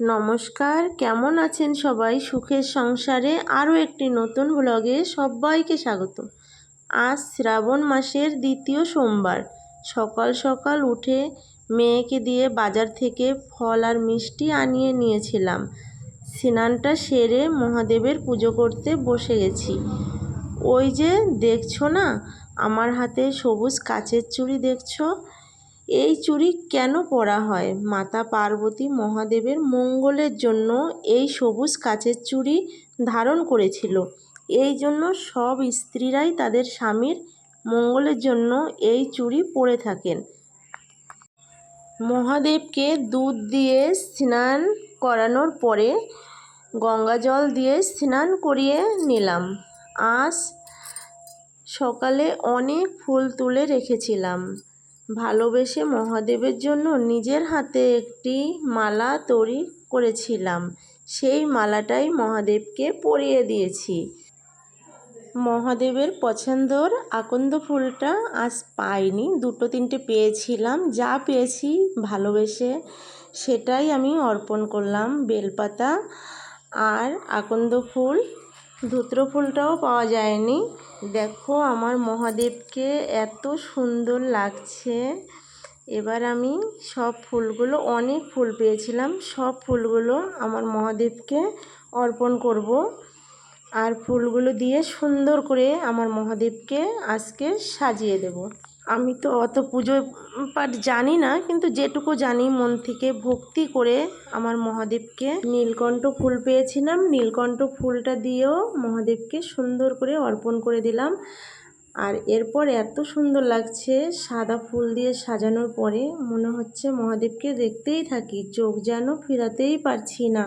নমস্কার, কেমন আছেন সবাই? সুখের সংসারে আরও একটি নতুন ব্লগে সবাইকে স্বাগত আজ শ্রাবণ মাসের দ্বিতীয় সোমবার। সকাল সকাল উঠে মেয়েকে দিয়ে বাজার থেকে ফল আর মিষ্টি আনিয়ে নিয়েছিলাম। স্নানটা সেরে মহাদেবের পুজো করতে বসে গেছি। ওই যে দেখছ না, আমার হাতে সবুজ কাচের চুড়ি দেখছ? এই চুড়ি কেন পরা হয়? মাতা পার্বতী মহাদেবের মঙ্গলের জন্য এই সবুজ কাচের চুড়ি ধারণ করেছিল। এই জন্য সব স্ত্রীরাই তাদের স্বামীর মঙ্গলের জন্য এই চুড়ি পরে থাকেন। মহাদেবকে দুধ দিয়ে স্নান করানোর পরে গঙ্গা জল দিয়ে স্নান করিয়ে নিলাম। আজ সকালে অনেক ফুল তুলে রেখেছিলাম। ভালোবেসে মহাদেবের জন্য নিজের হাতে একটি মালা তৈরি করেছিলাম। সেই মালাটাই মহাদেবকে পরিয়ে দিয়েছি। মহাদেবের পছন্দর আকন্দ ফুলটা আজ পাইনি। দুটো তিনটে পেয়েছিলাম। যা পেয়েছি ভালোবেসে সেটাই আমি অর্পণ করলাম। বেলপাতা আর আকন্দ ফুল ধুত্র ফুলটাও পাওয়া যায়নি। দেখো আমার মহাদেবকে এত সুন্দর লাগছে। এবার আমি সব ফুলগুলো, অনেক ফুল পেয়েছিলাম, সব ফুলগুলো আমার মহাদেবকে অর্পণ করব। আর ফুলগুলো দিয়ে সুন্দর করে আমার মহাদেবকে আজকে সাজিয়ে দেব। আমি তো অত পুজো পাঠ জানি না, কিন্তু যেটুকু জানি মন থেকে ভক্তি করে আমার মহাদেবকে নীলকণ্ঠ ফুল পেয়েছিলাম। নীলকণ্ঠ ফুলটা দিয়েও মহাদেবকে সুন্দর করে অর্পণ করে দিলাম। আর এরপর এত সুন্দর লাগছে সাদা ফুল দিয়ে সাজানোর পরে, মনে হচ্ছে মহাদেবকে দেখতেই থাকি, চোখ যেন ফিরাতেই পারছি না।